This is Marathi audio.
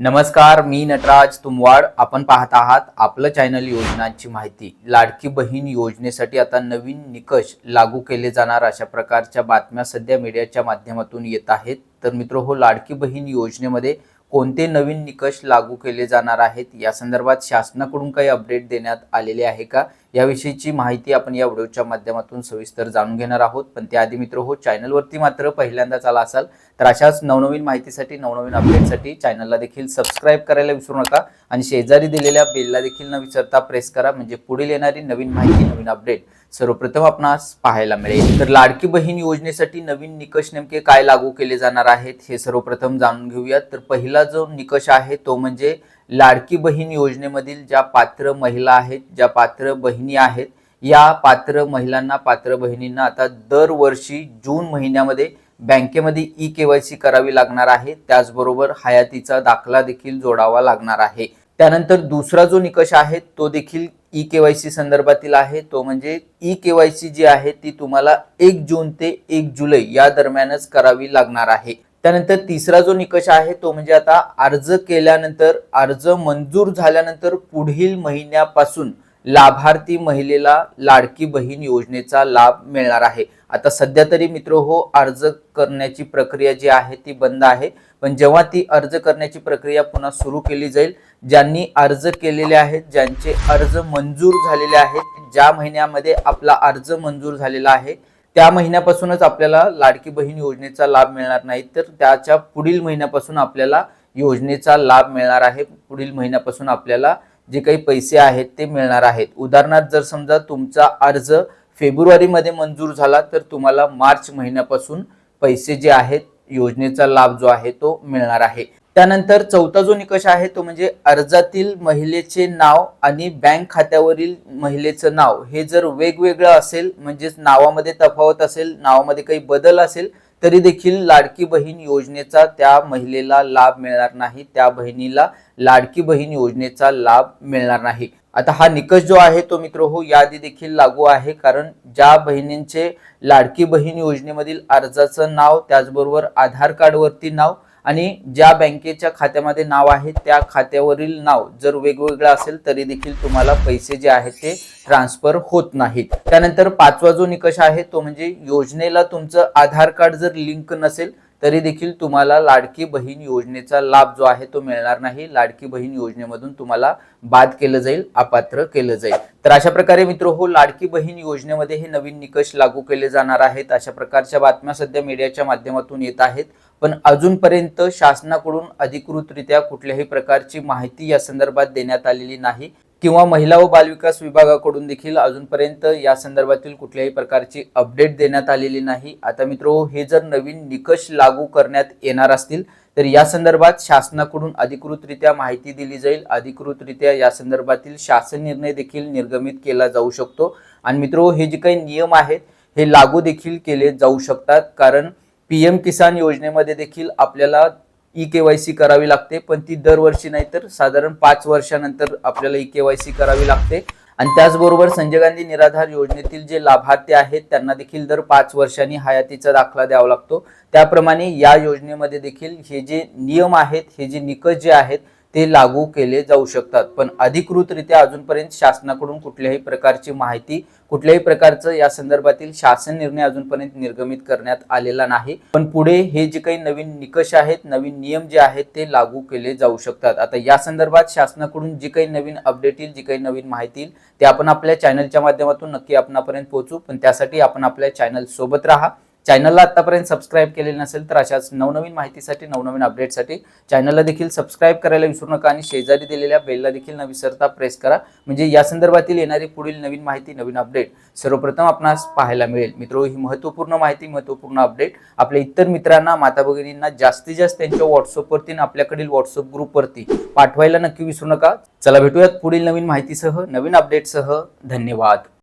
नमस्कार मी नटराज तुमवाड. आपण पाहत आहात आपलं चॅनल योजनांची माहिती. लाडकी बहीण योजनेसाठी आता नवीन निकष लागू केले जाणार अशा प्रकारच्या बातम्या सध्या मीडियाच्या माध्यमातून येत आहेत. तर मित्र हो लाडकी बहीण योजनेमध्ये कोणते नवीन निकष लागू केले जाणार आहेत? या संदर्भात शासनाकडून काही अपडेट देण्यात आलेले आहे का? याविषयीची माहिती आपण या व्हिडिओच्या माध्यमातून सविस्तर जाणून घेणार आहोत. पण त्याआधी मित्र हो चॅनलवरती मात्र पहिल्यांदाच आला असाल तर अशाच नवनवीन माहितीसाठी नवनवीन अपडेटसाठी चॅनलला देखील सबस्क्राईब करायला विसरू नका आणि शेजारी दिलेल्या बेलला देखील न विसरता प्रेस करा म्हणजे पुढील येणारी नवीन माहिती नवीन अपडेट सर्वप्रथम आपणास पाहायला मिळेल. तर लाडकी बहीण योजनेसाठी नवीन निकष नेमके काय लागू केले जाणार आहेत हे सर्वप्रथम जाणून घेऊयात. तर पहिला जो निकष आहे तो म्हणजे लाडकी बहीण योजनेमधील ज्या पात्र महिला आहेत ज्या पात्र बहिणी आहेत या पात्र महिलांना पात्र बहिणींना आता दरवर्षी जून महिन्यामध्ये बँकेमध्ये ई के वाय सी करावी लागणार आहे. त्याचबरोबर हयातीचा दाखला देखील जोडावा लागणार आहे. त्यानंतर दुसरा जो निकष आहे तो देखील ई के वाय सी संदर्भातील आहे. तो म्हणजे ई के वाय सी जी आहे ती तुम्हाला एक जून ते एक जुलै या दरम्यानच करावी लागणार आहे. त्यानंतर तिसरा जो निकष आहे तो म्हणजे आता अर्ज केल्यानंतर अर्ज मंजूर झाल्यानंतर पुढील महिन्यापासून लाभार्थी महिलेला लाडकी बहीण योजनेचा लाभ मिळणार आहे. आता सध्या तरी मित्र हो अर्ज करण्याची प्रक्रिया जी आहे ती बंद आहे. पण जेव्हा ती अर्ज करण्याची प्रक्रिया पुन्हा सुरू केली जाईल ज्यांनी अर्ज केलेले आहेत ज्यांचे अर्ज मंजूर झालेले आहेत ज्या महिन्यामध्ये आपला अर्ज मंजूर झालेला आहे त्या महिन्यापासूनच आपल्याला लाडकी बहीण योजनेचा लाभ मिळणार नाही तर त्याच्या पुढील महिन्यापासून आपल्याला योजनेचा लाभ मिळणार आहे. पुढील महिन्यापासून आपल्याला जे काही पैसे आहेत ते मिळणार आहेत. उदाहरणार्थ जर समजा तुमचा अर्ज फेब्रुवारीमध्ये मंजूर झाला तर तुम्हाला मार्च महिन्यापासून पैसे जे आहेत योजनेचा लाभ जो आहे तो मिळणार आहे. त्यानंतर चौथा जो निकष आहे तो म्हणजे अर्जातील महिलेचे नाव आणि बँक खात्यावरील महिलेचं नाव. हे जर वेगवेगळं असेल म्हणजेच नावामध्ये तफावत असेल नावामध्ये काही बदल असेल तरी देखील लाडकी बहीण योजनेचा त्या महिलेला लाभ मिळणार नाही. त्या बहिणीला लाडकी बहीण योजनेचा लाभ मिळणार नाही. आता हा निकष जो आहे तो मित्र हो यादी देखील लागू आहे. कारण ज्या बहिणींचे लाडकी बहीण योजनेमधील अर्जाचं नाव त्याचबरोबर आधार कार्डवरती नाव आणि ज्या बँकेच्या खात्यामध्ये नाव आहे त्या खात्यावरील नाव जर वेगवेगळं असेल तरी देखील तुम्हाला पैसे जे आहेत ते ट्रान्सफर होत नाहीत. त्यानंतर पाचवा जो निकष आहे तो म्हणजे योजनेला तुमचं आधार कार्ड जर लिंक नसेल तरी देखील तुम्हाला लाडकी बहीण योजनेचा लाभ जो आहे तो मिळणार नाही. लाडकी बहीण योजनेमधून तुम्हाला बाद केलं जाईल अपात्र केलं जाईल. तर अशा प्रकारे मित्र हो लाडकी बहीण योजनेमध्ये हे नवीन निकष लागू केले जाणार आहेत. अशा प्रकारच्या बातम्या सध्या मीडियाच्या माध्यमातून येत आहेत. पण अजूनपर्यंत शासनाकडून अधिकृतरित्या कुठल्याही प्रकारची माहिती या संदर्भात देण्यात आलेली नाही. किंवा महिला व बालविकास विभागाकडून देखील अजूनपर्यंत या संदर्भातील कुठल्याही प्रकारची अपडेट देण्यात आलेली नाही. आता मित्र हे जर नवीन निकष लागू करण्यात येणार असतील तर या संदर्भात शासनाकडून अधिकृतरित्या माहिती दिली जाईल. अधिकृतरित्या या संदर्भातील शासन निर्णय देखील निर्गमित केला जाऊ शकतो. आणि मित्र हे जे काही नियम आहेत हे लागू देखील केले जाऊ शकतात. कारण पी एम किसान योजनेमध्ये देखील आपल्याला ई के वाय सी करावी लागते पण ती दरवर्षी नाही तर साधारण पाच वर्षानंतर आपल्याला ई के वाय सी करावी लागते. आणि त्याचबरोबर संजय गांधी निराधार योजनेतील जे लाभार्थी आहेत त्यांना देखील दर पाच वर्षांनी हयातीचा दाखला द्यावा लागतो. त्याप्रमाणे या योजनेमध्ये देखील हे जे नियम आहेत हे जे निकष जे आहेत ते लागू केले जाऊ शकतात. पण अधिकृतरित्या अजूनपर्यंत शासनाकडून कुठल्याही प्रकारची माहिती कुठल्याही प्रकारचं या संदर्भातील शासन निर्णय अजूनपर्यंत निर्गमित करण्यात आलेला नाही. पण पुढे हे जे काही नवीन निकष आहेत नवीन नियम जे आहेत ते लागू केले जाऊ शकतात. आता या संदर्भात शासनाकडून जी काही नवीन अपडेट येईल जी काही नवीन माहिती येईल ते आपण आपल्या चॅनलच्या माध्यमातून नक्की आपणापर्यंत पोहोचू. पण त्यासाठी आपण आपल्या चॅनल सोबत राहा. चॅनलला आतापर्यंत सबस्क्राईब केलेले नसेल तर अशाच नवनवीन माहितीसाठी नवनवीन अपडेटसाठी चॅनलला देखील सबस्क्राईब करायला विसरू नका आणि शेजारी दिलेल्या बेलला देखील न विसरता प्रेस करा. म्हणजे या संदर्भातील येणारी पुढील नवीन माहिती नवीन अपडेट सर्वप्रथम आपणास पाहायला मिळेल. मित्रो ही महत्त्वपूर्ण माहिती महत्त्वपूर्ण अपडेट आपल्या इतर मित्रांना माता भगिनींना जास्तीत जास्त त्यांच्या व्हॉट्सअपवरती आणि आपल्याकडील व्हॉट्सअप ग्रुपवरती पाठवायला नक्की विसरू नका. चला भेटूयात पुढील नवीन माहितीसह नवीन अपडेटसह धन्यवाद.